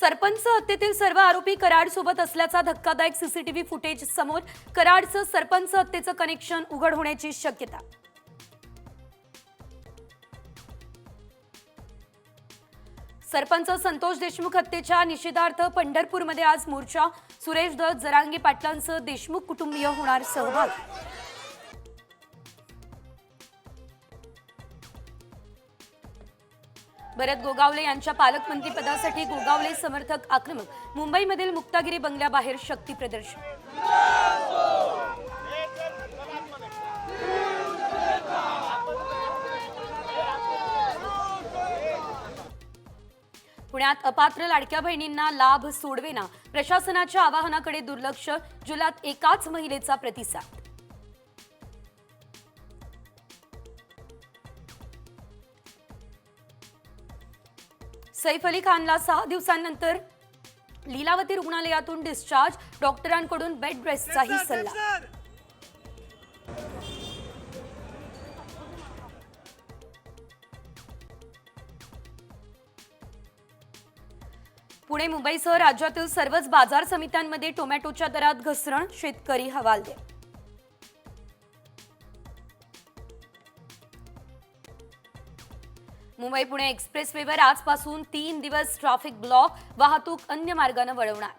सरपंच हत्येतील सर्व आरोपी कराड सोबत असल्याचा धक्कादायक सीसीटीव्ही फुटेज समोर कराडचं सरपंच हत्येचं कनेक्शन उघड होण्याची शक्यता. सरपंच संतोष देशमुख हत्येच्या निषेधार्थ पंढरपूरमध्ये आज मोर्चा सुरेश दत्त जरांगी पाटलांचं देशमुख कुटुंबीय होणार सहभाग. भरत गोगावले यांच्या पालकमंत्री पदासाठी गोगावले समर्थक आक्रमक. मुंबईमधील मुक्तागिरी बंगल्याबाहेर शक्ती प्रदर्शन. पुण्यात अपात्र लाडक्या बहिणींना लाभ सोडवेना. प्रशासनाच्या आवाहनाकडे दुर्लक्ष. जुलात एकाच महिलेचा प्रतिसाद. सैफ अली खानला सहा दिवसांनंतर लीलावती रुग्णालयातून डिस्चार्ज डॉक्टरांकडून बेड रेस्टचाही सल्ला. पुणे मुंबईसह राज्यातील सर्वच बाजार समित्यांमध्ये टोमॅटोच्या दरात घसरण शेतकरी हवालदिल. मुंबई पुणे एक्सप्रेसवेवर आजपासून तीन दिवस ट्रॅफिक ब्लॉक वाहतूक अन्य मार्गानं वळवणार.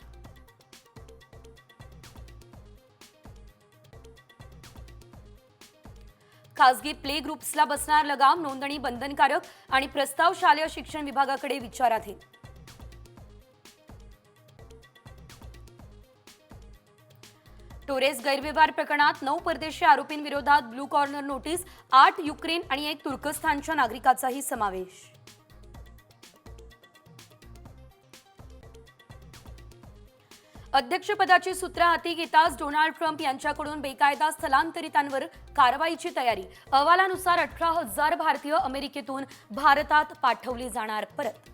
खासगी प्ले ग्रुप्सला बसणार लगाम नोंदणी बंधनकारक आणि प्रस्ताव शालेय शिक्षण विभागाकडे विचाराधीन. टोरेस गैरव्यवहार प्रकरणात नऊ परदेशी आरोपींविरोधात ब्लू कॉर्नर नोटीस आठ युक्रेन आणि एक तुर्कस्थानच्या नागरिकाचाही समावेश. अध्यक्षपदाची सूत्र हाती घेताच डोनाल्ड ट्रम्प यांच्याकडून बेकायदा स्थलांतरितांवर कारवाईची तयारी. अहवालानुसार अठरा हजार भारतीय अमेरिकेतून भारतात पाठवली जाणार परत.